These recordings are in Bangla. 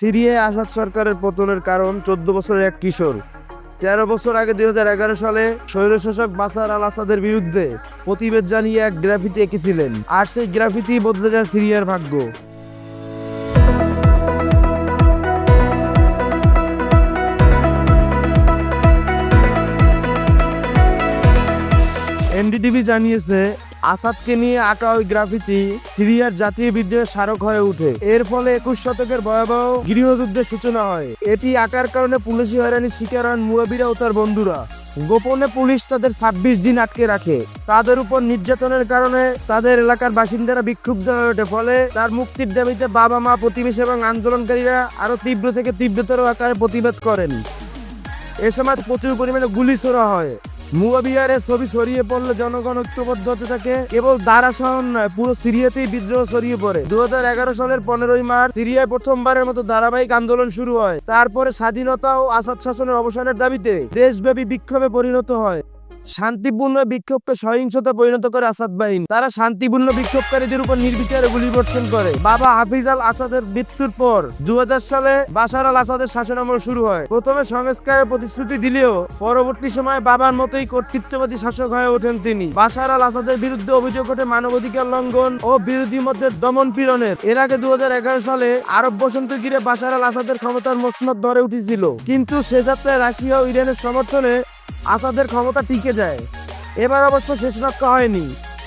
সিরিয়ায় আসাদ সরকারের পতনের কারণ চোদ্দ বছরের এক কিশোর। তেরো বছর আগে দু হাজার এগারো সালে স্বৈরশাসক বাসার আল আসাদের বিরুদ্ধে প্রতিবেদ জানিয়ে এক গ্রাফিতি এঁকেছিলেন। আর সেই গ্রাফিতি বদলে যায় সিরিয়ার ভাগ্য। এনডিটিভি জানিয়েছে আসাদকে নিয়ে আঁকা ওই গ্রাফিতি সিরিয়ার জাতীয় বিদ্রোহের স্মারক হয়ে ওঠে। এর ফলে একুশ শতকের ভয়াবহ গৃহযুদ্ধের সূচনা হয়। এটি আঁকার কারণে পুলিশি হয়রানির শিকার হন মুয়াবিরা ও তার বন্ধুরা। গোপনে পুলিশ তাদের ছাব্বিশ দিন আটকে রাখে। তাদের উপর নির্যাতনের কারণে তাদের এলাকার বাসিন্দারা বিক্ষুব্ধ হয়ে ওঠে। ফলে তার মুক্তির দাবিতে বাবা মা প্রতিবেশী এবং আন্দোলনকারীরা আরও তীব্র থেকে তীব্রতর আকারে প্রতিবাদ করেন। এ সময় প্রচুর পরিমাণে গুলি ছোড়া হয়। মুয়াবিয়ারের ছবি ছড়িয়ে পড়লে জনগণ ঐক্যবদ্ধ হতে থাকে। কেবল শহর নয়, পুরো সিরিয়াতেই বিদ্রোহ ছড়িয়ে পড়ে। দু হাজার এগারো সালের পনেরোই মার্চ সিরিয়ায় প্রথমবারের মতো ধারাবাহিক আন্দোলন শুরু হয়। তারপরে স্বাধীনতা ও আসাদ শাসনের অবসানের দাবিতে দেশব্যাপী বিক্ষোভে পরিণত হয়। শান্তিপূর্ণ বিক্ষোভকে সহিংসতা পরিণত করে আসাদ বাহিনী। তারা শান্তিপূর্ণ বিক্ষোভকারীদের উপর নির্বিচারে গুলিবর্ষণ করে। বাবা হাফিজ আল আসাদের মৃত্যুর পর দু সালে বাশার আল আসাদের শাসনামল শুরু হয়। প্রথমে সংস্কারের প্রতিশ্রুতি দিলেও পরবর্তী সময়ে বাবার মতোই কর্তৃত্ববাদী শাসক হয়ে ওঠেন তিনি। বাশার আল আসাদের বিরুদ্ধে অভিযোগ ওঠে মানবাধিকার লঙ্ঘন ও বিরোধী মধ্যে দমন পীড়নের। এর আগে দু হাজার এগারো সালে আরব বসন্ত ঘিরে বাশার আল আসাদের ক্ষমতার মসনদ ধরে উঠেছিল। কিন্তু সে যাত্রায় রাশিয়া ও ইরানের সমর্থনে আসাদের ক্ষমতা টিকে যায়। এবার অবশ্য শেষ রক্ষা হয়নি।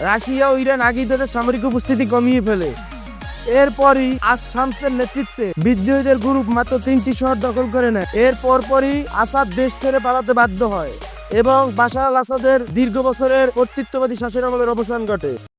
রাশিয়া ও ইরান আগেই তাদের সামরিক উপস্থিতি কমিয়ে ফেলে। এরপরই আজ শামসের নেতৃত্বে বিদ্রোহীদের গ্রুপ মাত্র তিনটি শহর দখল করে নেয়। এরপর পরই আসাদ দেশ ছেড়ে পালাতে বাধ্য হয় এবং আল আসাদের দীর্ঘ বছরের কর্তৃত্ববাদী শাসনামলের অবসান ঘটে।